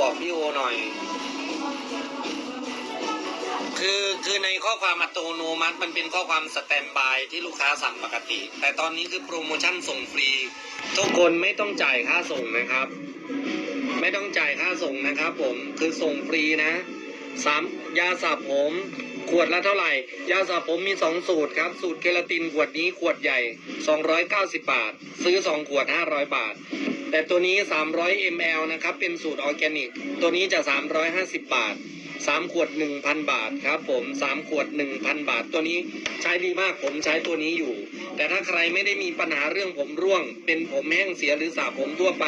บอกพี่โอหน่อย คือคือในข้อความอัตโนมัติมันเป็นข้อความสแตนบายที่ลูกค้าสั่งปกติ แต่ตอนนี้คือโปรโมชั่นส่งฟรี ทุกคนไม่ต้องจ่ายค่าส่งนะครับ ไม่ต้องจ่ายค่าส่งนะครับผมคือส่งฟรีนะสามยาสระผม ขวดละเท่าไหร่ ยาสระผมมีสองสูตรครับ สูตรเคลาตินขวดนี้ขวดใหญ่ 290 บาท ซื้อ 2 ขวด 500 บาท แต่ตัวนี้ 300 ml นะครับ เป็นสูตรออร์แกนิก ตัวนี้จะ 350 บาท 3 ขวด 1,000 บาทครับผม 3 ขวด 1,000 บาท ตัวนี้ใช้ดีมาก ผมใช้ตัวนี้อยู่ แต่ถ้าใครไม่ได้มีปัญหาเรื่องผมร่วง เป็นผมแห้งเสียหรือสระผมทั่วไป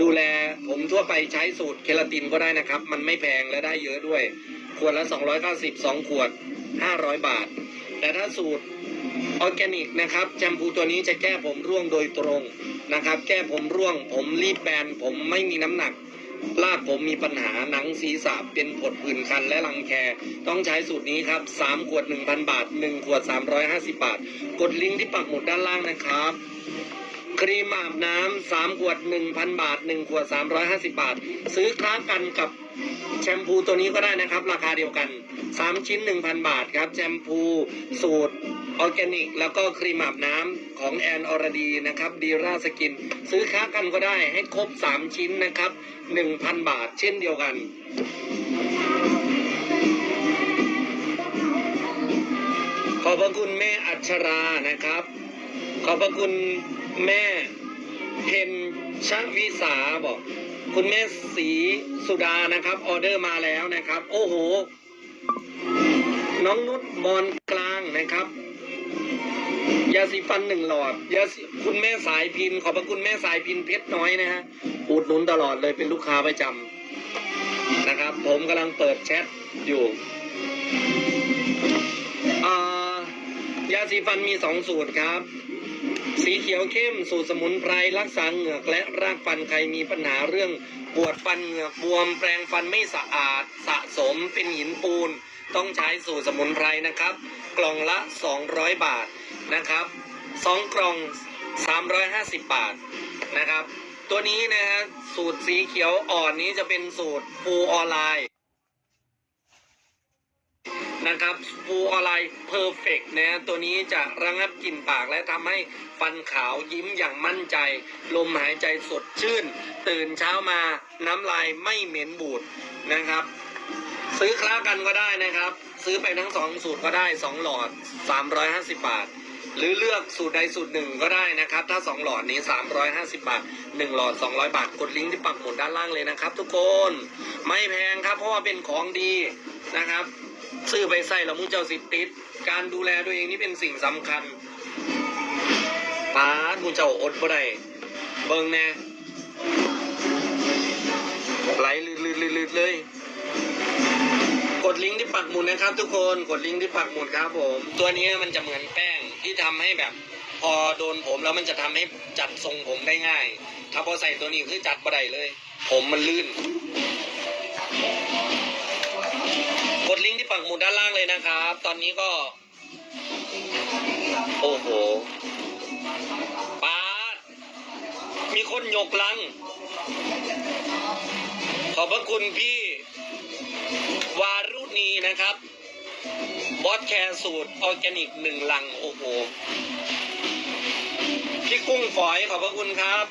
ดูแลผมทั่วไปใช้สูตรเคลาตินก็ได้นะครับ มันไม่แพงและได้เยอะด้วย ขวดละ 290 2 ขวด 500 บาท แต่ถ้าสูตรออร์แกนิกนะครับแชมพูตัวนี้จะแก้ผมร่วงโดยตรง นะครับ แก้ผมร่วง ผมรีบแบน ผมไม่มีน้ำหนัก ลากผมมีปัญหาหนังศีรษะเป็นผดผื่นคันและรังแค ต้องใช้สูตรนี้ครับ 3 ขวด 1,000 บาท 1 ขวด 350 บาท กดลิงก์ที่ปักหมุดด้านล่างนะครับ ครีมอาบน้ำสามขวด1,000บาท1ขวด350บาท ซื้อคล้ากันกับแชมพูตัวนี้ก็ได้นะครับ ราคาเดียวกัน3ชิ้น1,000บาทครับแชมพูสูตรออร์แกนิก แล้วก็ครีมอาบน้ำของแอนออรดีนะครับดีราสกิน ซื้อค้ากันก็ได้ให้ครบ3ชิ้นนะครับ1,000บาท เช่นเดียวกันขอบพระคุณแม่อัชรานะครับ ขอบพระคุณ แม่เพนชวิสาบอก คุณแม่สีสุดานะครับ ออเดอร์มาแล้วนะครับ โอ้โห น้องนุชบอลกลางนะครับยาสีฟันหนึ่งหลอดยาคุณแม่สายพิน ขอบพระคุณแม่สายพินเพชรน้อยนะฮะอุดหนุนตลอดเลยเป็นลูกค้าประจำนะครับ ผมกำลังเปิดแชทอยู่ยาสีฟันมีสองสูตรครับ สีเขียวเข้มสูตรสมุนไพรรักษาเหงือกและรากฟันใครมีปัญหาเรื่องปวดฟันเหงือกบวมแปรงฟันไม่สะอาดสะสมเป็นหินปูน ต้องใช้สูตรสมุนไพรนะครับ กล่องละ 200 บาทนะครับสองกล่อง 350 บาทนะครับ ตัวนี้นะฮะสูตรสีเขียวอ่อนนี้จะเป็นสูตรฟูออนไลน์ นะครับฟูออไลเพอร์เฟกนะฮะตัวนี้จะระงับกลิ่นปากและทำให้ฟันขาวยิ้มอย่างมั่นใจ ลมหายใจสดชื่น ตื่นเช้ามาน้ำลายไม่เหม็นบูดนะครับ ซื้อคล้ากันก็ได้นะครับ ซื้อไปทั้งสองสูตรก็ได้สองหลอด 350 บาทหรือเลือกสูตรใดสูตรหนึ่งก็ได้นะครับ ถ้าสองหลอดนี้ 350 บาทหนึ่งหลอด 200 บาท กดลิงก์ที่ปักหมุดด้านล่างเลยนะครับ ทุกคน ไม่แพงครับ เพราะว่าเป็นของดีนะครับ ซื้อไปใส่แล้วมุงเจ้าสิติด การดูแลตัวเองนี่เป็นสิ่งสำคัญป้ามุงเจ้าอดบ่ได้เบิ่งแน่ไหลลืดๆๆเลย กดลิงก์ที่ปักหมุดนะครับ ทุกคนกดลิงก์ที่ปักหมุดครับ ผม ตัวนี้มันจะเหมือนแป้งที่ทำให้แบบ พอโดนผมแล้วมันจะทำให้จัดทรงผมได้ง่าย ถ้าพอใส่ตัวนี้คือจัดบ่ได้เลย ผมมันลื่นูลด้านล่างเลยนะครับ ตอนนี้ก็ โอ้โหป้ามีคนยกลัง ขอบพระคุณพี่ วารุณีนะครับ บอสแคร์สูตรออร์แกนิกหนึ่งลัง โอ้โห พี่กุ้งฝอยขอบพระคุณครับ